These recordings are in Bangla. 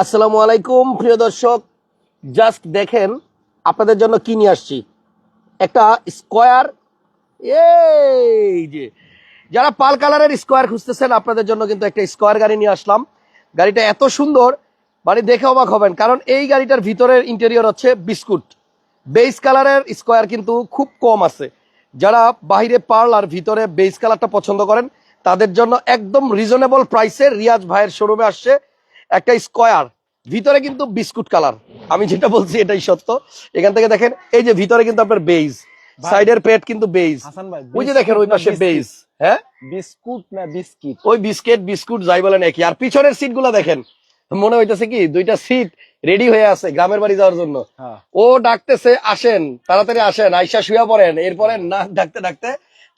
আসসালামু আলাইকুম, প্রিয় দর্শক। জাস্ট দেখেন, আপনাদের জন্য কি নিয়ে আসছি? একটা স্কোয়ার। এই যে, যারা পাল কালারের স্কোয়ার খুঁজতেছেন, আপনাদের জন্য কিন্তু একটা স্কোয়ার গাড়ি নিয়ে আসলাম। গাড়িটা এত সুন্দর মানে দেখে অবাক হবেন, কারণ এই গাড়িটার ভিতরের ইন্টেরিয়র হচ্ছে বিস্কুট। বেস কালারের স্কোয়ার কিন্তু খুব কম আছে। যারা বাইরে পার্ল আর ভিতরে বেস কালারটা পছন্দ করেন, তাদের জন্য একদম রিজনেবল প্রাইসে রিয়াজ ভাইয়ের শোরুমে আসছে। একটা স্কোয়ার ভিতরে কিন্তু বিস্কুট কালার। আমি যেটা বলছি এটাই সত্য। এখান থেকে দেখেন এই যে ভিতরে কিন্তু আপনার বেজ ভাই। সাইডের পেট কিন্তু বেজ হাসান ওই যে দেখেন ওই পাশে বেজ হ্যাঁ? বিস্কুট না বিস্কিট? ওই বিস্কিট বিস্কুট যাই বলেন একই। আর পিছনের সিটগুলা দেখেন মনে হইতেছে কি দুইটা সিট রেডি হয়ে আছে গ্রামের বাড়ি যাওয়ার জন্য। হ্যাঁ। ও ডাকতেছে আসেন তাড়াতাড়ি আসেন আইসা শুয়া পড়েন। এরপরে না ডাকতে ডাকতে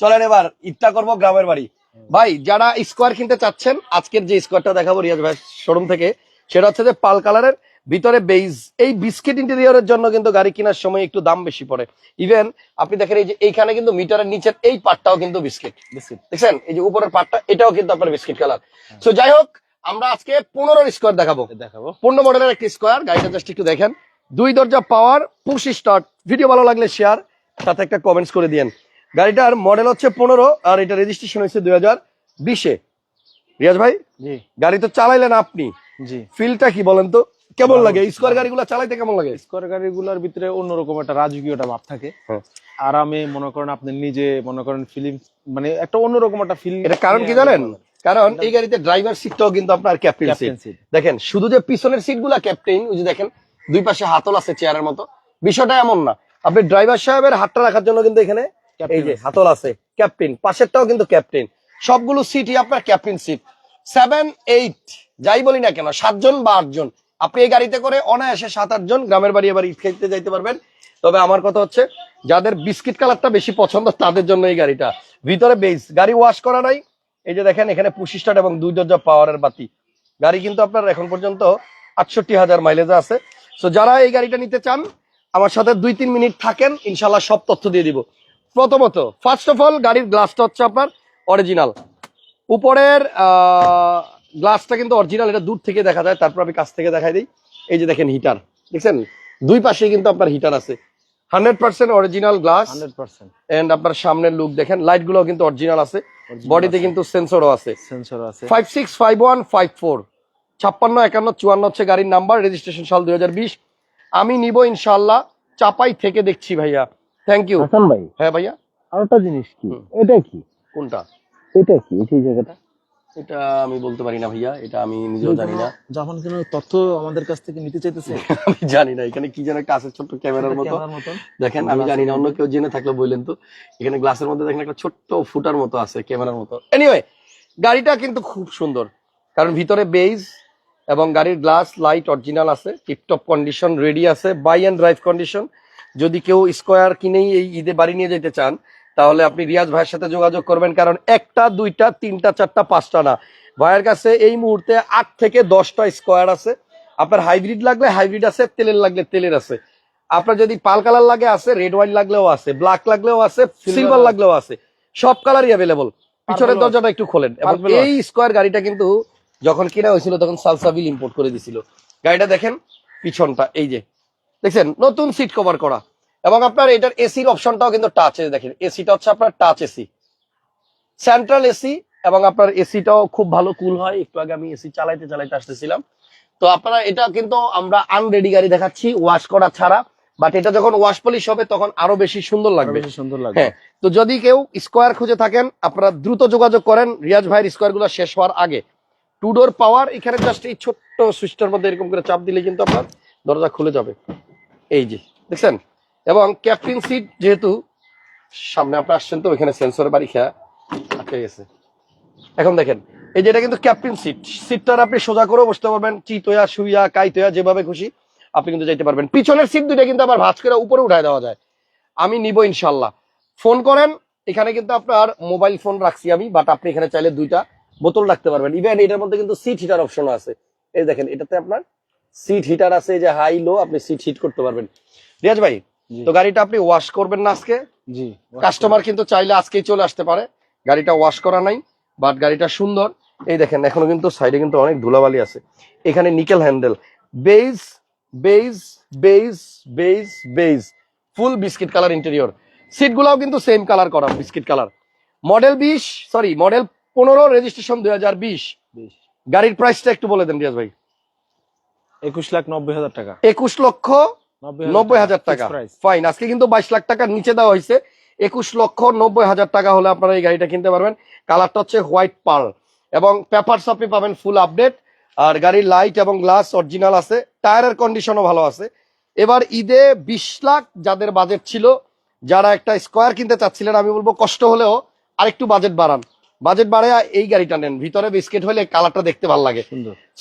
চলেন এবার ইচ্ছা করব গ্রামের বাড়ি। ভাই যারা স্কোয়ার কিনতে চাচ্ছেন আজকের যে স্কোয়ারটা দেখাবো রিয়াজ ভাই শোরুম থেকে সেটা হচ্ছে যে পাল কালারের ভিতরে বেইজ এই বিস্কিট ইন্টেরিয়রের জন্য কিন্তু গাড়ি কেনার সময় একটু দাম বেশি পড়ে। ইভেন আপনি দেখেন এই যে এইখানে কিন্তু মিটারের নিচের এই পার্টটাও কিন্তু বিস্কিট বিস্কিট দেখছেন? এই যে উপরের পার্টটা এটাও কিন্তু আপনার বিস্কিট কালার তো যাই হোক আমরা আজকে পনেরো স্কোয়ার দেখাবো। দেখাবো। পনেরো মডেলের একটি স্কোয়ার গাড়িটা জাস্ট একটু দেখেন। দুই দরজা পাওয়ার পুশ স্টার্ট ভিডিও ভালো লাগলে শেয়ার সাথে একটা কমেন্টস করে দিয়েন। গাড়িটার মডেল হচ্ছে পনেরো আর এটা রেজিস্ট্রেশন হয়েছে দুই হাজার বিশে। রিয়াজ ভাই? গাড়ি তো চালাইলেন আপনি। জি। ফিলটা কি বলেন তো? কেমন লাগে? স্কোয়ার। গাড়িগুলো চালাইতে কেমন লাগে? স্কোয়ার গাড়িগুলোর ভিতরে অন্যরকম একটা রাজকীয়টা ভাব থাকে। হ্যাঁ। আরামে মনে করেন আপনি নিজে মনে করেন ফিলিং মানে একটা অন্যরকম একটা ফিল এটা কারণ কি জানেন? কারণ এই গাড়িতে ড্রাইভার সিটটাও কিন্তু আপনার ক্যাপ্টেন সিট দেখেন শুধু যে পিছনের সিটগুলা ক্যাপ্টেন ওই যে দেখেন দুই পাশে হাতল আছে চেয়ারের মতো। বিষয়টা এমন না। আপনি ড্রাইভার সাহেবের হাতটা রাখার জন্য কিন্তু এখানে এই যে হাতল আছে ক্যাপ্টেন পাশেরটাও কিন্তু ক্যাপ্টেন সবগুলো সিটই আপনার ক্যাপ্টেন সিট সেভেন এইট যাই বলি না কেন সাতজন বা আটজন। আপনি এই গাড়িতে করে অনায়াসে সাত আটজন গ্রামের বাড়ি এবার খেতে যাইতে পারবেন। তবে আমার কথা হচ্ছে যাদের বিস্কিট কালারটা বেশি পছন্দ তাদের জন্য এই গাড়িটা। ভিতরে বেস গাড়ি ওয়াশ করা নাই। এই যে দেখেন এখানে পুশি স্টার্ট এবং দুই দরজা পাওয়ারের বাতি। গাড়ি কিন্তু আপনার এখন পর্যন্ত আটষট্টি হাজার মাইলেজে আছে। সো যারা এই গাড়িটা নিতে চান আমার সাথে দুই তিন মিনিট থাকেন ইনশাল্লাহ সব তথ্য দিয়ে দিব। প্রথমত ফার্স্ট অফ অল গাড়ির গ্লাসটা হচ্ছে আপনার অরিজিনাল উপরের গ্লাসটা কিন্তু অরিজিনাল এটা দূর থেকে দেখা যায় তারপর আমি কাছ থেকে দেখাই দিই। এই যে দেখেন হিটার দেখছেন? দুই পাশে কিন্তু আপনার হিটার আছে। Hundred percent original glass and আপনার সামনের লুক দেখেন লাইটগুলো কিন্তু অরিজিনাল আছে। বডিতে কিন্তু সেন্সরও আছে। সেন্সর আছে। Five six five one five four ছাপ্পান্ন একান্ন চুয়ান্ন হচ্ছে গাড়ির নাম্বার রেজিস্ট্রেশন সাল দুই হাজার বিশ। আমি নিব ইনশাল্লাহ চাপাই থেকে দেখছি ভাইয়া। থ্যাংক ইউ হাসান ভাই হ্যাঁ ভাইয়া। আরেকটা জিনিস কি? এটা কি? কোনটা? এটা কি? এই জায়গাটা? এটা আমি বলতে পারি না ভাইয়া এটা আমি নিজেও জানি না। যখন কোনো তথ্য আমাদের কাছ থেকে নিতে চাইতেছে? আমি জানি না এখানে কি যেন একটা আছে ছোট্ট ক্যামেরার মতো। দেখেন আমি জানি না অন্য কেউ জেনে থাকলে বললেন তো। এখানে গ্লাসের মধ্যে দেখেন একটা ছোট্ট ফুটার মতো আছে ক্যামেরার মতো। এনিওয়ে গাড়িটা কিন্তু খুব সুন্দর। কারণ ভিতরে বেজ এবং গাড়ির গ্লাস লাইট অরিজিনাল আছে টিপটপ কন্ডিশন রেডি আছে বাই অ্যান্ড ড্রাইভ কন্ডিশন যদি কেউ স্কোয়ার কিনেই এই ঈদে বাড়ি নিয়ে যেতে চান তাহলে আপনি রিয়াজ ভাইয়ের সাথে যোগাযোগ করবেন কারণ একটা দুইটা তিনটা চারটা পাঁচটা না। ভাইয়ের কাছে এই মুহূর্তে আট থেকে দশটা স্কোয়ার আছে। আপনার হাইব্রিড লাগলে হাইব্রিড আছে তেলের লাগলে তেলের আছে। আপনার যদি পাল কালার লাগে আছে রেড ওয়াইন লাগলেও আছে ব্ল্যাক লাগলেও আছে সিলভার লাগলেও আছে সব কালারই অ্যাভেলেবল পিছনের দরজাটা একটু খোলেন। এবং এই স্কোয়ার গাড়িটা কিন্তু যখন কিনা হয়েছিল তখন সালসাবিল ইম্পোর্ট করে দিছিল। গাড়িটা দেখেন পিছনটা এই যে দেখছেন নতুন সিট কভার করা। এবং আপনার এটার এসির অপশনটাও কিন্তু টাচ দেখেন এসিটা হচ্ছে আপনার টাচ এসি সেন্ট্রাল এসি এবং আপনার এসিটাও খুব ভালো কুল হয়। একটু আগে আমি এসি চালাইতে চালাইতে আসতেছিলাম। তো আপনারা এটা কিন্তু আমরা আনরেডি গাড়ি দেখাচ্ছি ওয়াশ করা ছাড়া। বাট এটা যখন ওয়াশ পলিশ হবে তখন আরও বেশি সুন্দর লাগবে। বেশি সুন্দর লাগবে। হ্যাঁ তো যদি কেউ স্কোয়ার খুঁজে থাকেন আপনারা দ্রুত যোগাযোগ করেন রিয়াজ ভাইয়ের স্কোয়ারগুলো শেষ হওয়ার আগে। টু ডোর পাওয়ার এখানে জাস্ট এই ছোট্ট সুইচটার মধ্যে এরকম করে চাপ দিলে কিন্তু আপনার দরজা খুলে যাবে। এই যে, দেখছেন? এবং ক্যাপ্টিন সিট যেহেতু সামনে আপনি আসছেন তো এখানে সেন্সরের বাড়ি খেয়া আটকে গেছে। এখন দেখেন, এই যে এটা কিন্তু ক্যাপ্টেন সিট সিটটার আপনি সোজা করেও বসতে পারবেন চিতয়া শুইয়া কাইতয়া যেভাবে খুশি আপনি কিন্তু যাইতে পারবেন। পিছনের সিট দুইটা কিন্তু আবার ভাঁজ করে উপরে উঠায় দেওয়া যায়। আমি নিব ইনশাল্লাহ ফোন করেন, এখানে কিন্তু আপনার মোবাইল ফোন রাখছি আমি বাট আপনি এখানে চাইলে দুইটা বোতল রাখতে পারবেন। ইভেন এটার মধ্যে কিন্তু সিট হিটার অপশন আছে। এই দেখেন, এটাতে আপনার সিট হিটার আছে যে হাই লো আপনি সিট হিট করতে পারবেন। রিয়াজ ভাই তো গাড়িটা আপনি ওয়াশ করবেন না আজকে? জি কাস্টমার কিন্তু চাইলে আজকেই চলে আসতে পারে। গাড়িটা ওয়াশ করা নাই বাট গাড়িটা সুন্দর। এই দেখেন এখনও কিন্তু সাইডে কিন্তু অনেক ধুলাবালি আছে। এখানে nickel handle beige beige beige beige beige full biscuit colour interior সিটগুলোও কিন্তু সেম কালার করা বিস্কিট কালার মডেল বিশ সরি মডেল পনেরো রেজিস্ট্রেশন দুই হাজার বিশ। বেশ। গাড়ির প্রাইসটা একটু বলে দেন রিয়াজ ভাই। একুশ লাখ নব্বই হাজার টাকা। একুশ লক্ষ নব্বই হাজার টাকা ফাইন আজকে কিন্তু বাইশ লাখ টাকার নিচে দেওয়া হয়েছে। একুশ লক্ষ নব্বই হাজার টাকা হলে আপনারা এই গাড়িটা কিনতে পারবেন। কালারটা হচ্ছে হোয়াইট পার্ল এবং পেপারস আপনি পাবেন ফুল আপডেট আর গাড়ির লাইট এবং গ্লাস অরিজিনাল আছে। টায়ারের কন্ডিশনও ভালো আছে। এবার ঈদে বিশ লাখ যাদের বাজেট ছিল যারা একটা স্কোয়ার কিনতে চাচ্ছিলেন আমি বলব কষ্ট হলেও আরেকটু বাজেট বাড়ান। বাজেট বাড়ে এই গাড়িটা নেন। ভিতরে বিস্কিট হলে কালারটা দেখতে ভালো লাগে।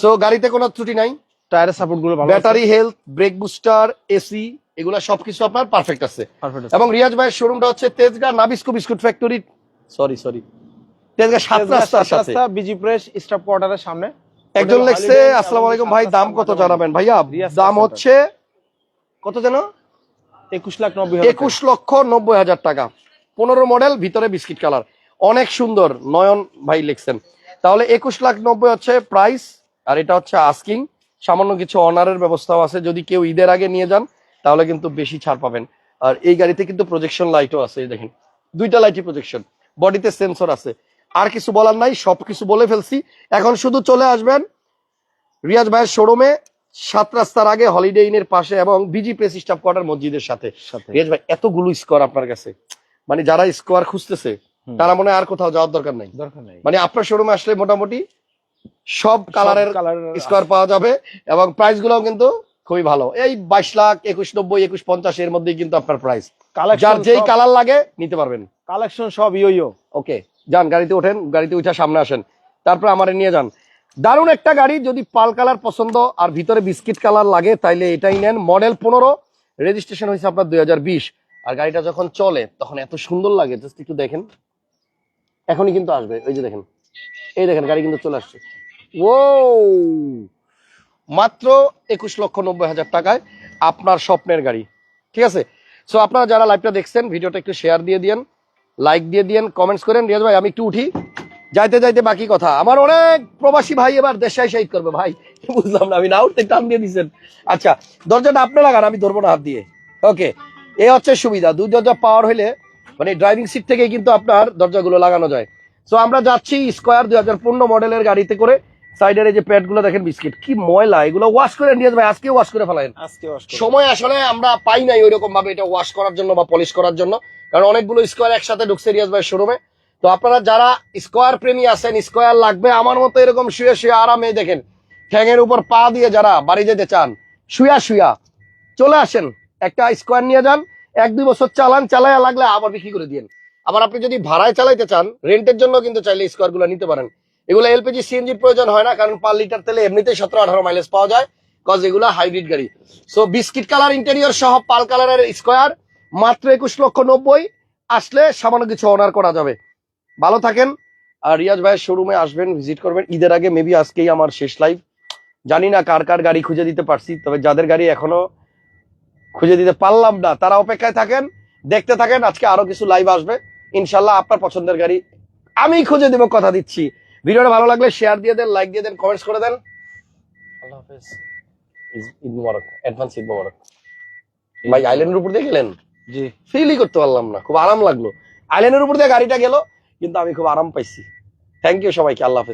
সো গাড়িতে কোনো ত্রুটি নাই। টায়ারের সাপোর্টগুলো ভালো battery health brake booster AC এগুলা সবকিছু আপনার পারফেক্ট আছে। এবং রিয়াজ ভাইয়ের শোরুমটা হচ্ছে Tejgaon Nabisco biscuit factory sorry sorry Tejgaon সাত রাস্তার সাথে বিজি প্রেস স্টাফ কোয়ার্টারের সামনে। একজন লেখছে আসসালামু আলাইকুম ভাই দাম কত জানাবেন? ভাইয়া দাম হচ্ছে কত যেন? একুশ লাখ নব্বই একুশ লক্ষ নব্বই হাজার টাকা। পনেরো মডেল ভিতরে বিস্কিট কালার অনেক সুন্দর নয়ন ভাই লিখছেন। তাহলে একুশ লাখ নব্বই হচ্ছে প্রাইস আর এটা হচ্ছে আস্কিং সামান্য কিছু অনারের ব্যবস্থাও আছে। যদি কেউ ঈদের আগে নিয়ে যান তাহলে কিন্তু বেশি ছাড় পাবেন। আর এই গাড়িতে কিন্তু প্রজেকশন লাইটও আছে এই দেখেন। দুইটা লাইটই প্রজেকশন বডিতে সেন্সর আছে। আর কিছু বলার নাই সব কিছু বলে ফেলছি। এখন শুধু চলে আসবেন রিয়াজ ভাইয়ের শোরুমে সাত রাস্তার আগে হলিডে ইনের পাশে এবং বিজি প্রেস স্টাফ কোয়ার্টার মসজিদের সাথে। রিয়াজ ভাই এতগুলো স্কোয়ার আপনার কাছে। মানে যারা স্কোয়ার খুঁজতেছে তারা মনে হয় আর কোথাও যাওয়ার দরকার নাই। দরকার নেই। মানে আপনার শোরুমে আসলে মোটামুটি সব কালারের স্কোয়ার পাওয়া যাবে এবং প্রাইস গুলোও কিন্তু খুবই ভালো। এই বাইশ লাখ একুশ নব্বই একুশ পঞ্চাশ এর মধ্যেই কিন্তু আপনার প্রাইস যার যেই কালার লাগে নিতে পারবেন। কালেকশন সব ইয়ো ওকে যান গাড়িতে ওঠেন গাড়িতে উঠে সামনে আসেন। তারপর আমার নিয়ে যান। দারুণ একটা গাড়ি যদি পাল কালার পছন্দ আর ভিতরে বিস্কিট কালার লাগে তাইলে এটাই নেন। মডেল পনেরো রেজিস্ট্রেশন হয়েছে আপনার দুই হাজার বিশ। আর গাড়িটা যখন চলে তখন এত সুন্দর লাগে জাস্ট একটু দেখেন। এখনই কিন্তু আসবে ওই যে দেখেন। এই দেখেন, গাড়ি কিন্তু চলে আসছে। ও মাত্র একুশ লক্ষ নব্বই হাজার টাকায় আপনার স্বপ্নের গাড়ি। ঠিক আছে? সো আপনারা যারা লাইভটা দেখছেন, ভিডিওটা একটু শেয়ার দিয়ে দিয়েন লাইক দিয়ে দিয়েন কমেন্টস করেন। রিয়াজ ভাই, আমি একটু উঠি। যাইতে যাইতে বাকি কথা। আমার অনেক প্রবাসী ভাই এবার দেশাই শহীদ করবে। ভাই, বুঝলাম না, আমি না উঠতে টান দিয়ে দিচ্ছেন আচ্ছা দরজাটা আপনি লাগান, আমি ধরবো না হাত দিয়ে। ওকে এ হচ্ছে সুবিধা। দুই দরজা পাওয়ার হলে মানে ড্রাইভিং সিট থেকে কিন্তু আপনার দরজাগুলো লাগানো যায়। সো আমরা যাচ্ছি স্কোয়ার দুই হাজার পনেরো মডেলের গাড়িতে করে। সাইডের এই যে প্যাডগুলো দেখেন বিস্কিট। কি ময়লা এগুলো ওয়াশ করে নিয়ে ভাই আজকে ওয়াশ করে আজকে সময় আসলে আমরা পাই নাই ওইরকম ভাবে এটা ওয়াশ করার জন্য বা পলিশ করার জন্য। কারণ অনেকগুলো স্কোয়ার একসাথে ঢুকছে রিয়াজ ভাই শোরুমে তো আপনারা যারা স্কোয়ার প্রেমী আছেন স্কোয়ার লাগবে আমার মতো এরকম শুয়ে শুয়ে আরামে দেখেন ঠ্যাঙের উপর পা দিয়ে যারা বাড়ি যেতে চান শুয়া শুয়া চলে আসেন একটা স্কোয়ার নিয়ে যান এক দুই বছর চালান চালায়া লাগলে আবার বিক্রি করে দিন আবার আপনি যদি ভাড়ায় চালাইতে চান, রেন্টের জন্য কিন্তু চাইলে স্কোয়ারগুলো নিতে পারেন। এগুলো এলপিজি সিএনজির প্রয়োজন হয় না, কারণ পার লিটার তেলে এমনিতেই সতেরো আঠারো মাইলেজ পাওয়া যায় কজ এগুলো হাইব্রিড গাড়ি। সো বিস্কিট কালার ইন্টেরিয়র সহ পাল কালারের স্কোয়ার, মাত্র একুশ লক্ষ নব্বই। আসলে সামান্য কিছু অনার করা যাবে। ভালো থাকেন। আর রিয়াজ ভাইয়ের শোরুমে আসবেন ভিজিট করবেন। ঈদের আগে মেবি আজকেই আমার শেষ লাইভ জানি না কার কার গাড়ি খুঁজে দিতে পারছি, তবে যাদের গাড়ি এখনও খুঁজে দিতে পারলাম না, তারা অপেক্ষায় থাকেন, দেখতে থাকেন, আজকে আরও কিছু লাইভ আসবে। ইনশাল্লাহ আপনার পছন্দের গাড়ি আমি খুঁজে দেবো কথা দিচ্ছি। ভিডিওটা ভালো লাগলে শেয়ার দিয়ে দেন লাইক দিয়ে দেন কমেন্টস করে দেন। আল্লাহ হাফেজ। ঈদ- ঈদ মুবারক অ্যাডভান্স ঈদ মুবারক। ভাই আইল্যান্ডের উপর দিয়ে গেলেন? জি। ফিলই করতে পারলাম না খুব আরাম লাগল। আইল্যান্ডের উপর দিয়ে গাড়িটা গেল কিন্তু আমি খুব আরাম পাইছি। থ্যাংক ইউ সবাইকে আল্লাহ হাফেজ।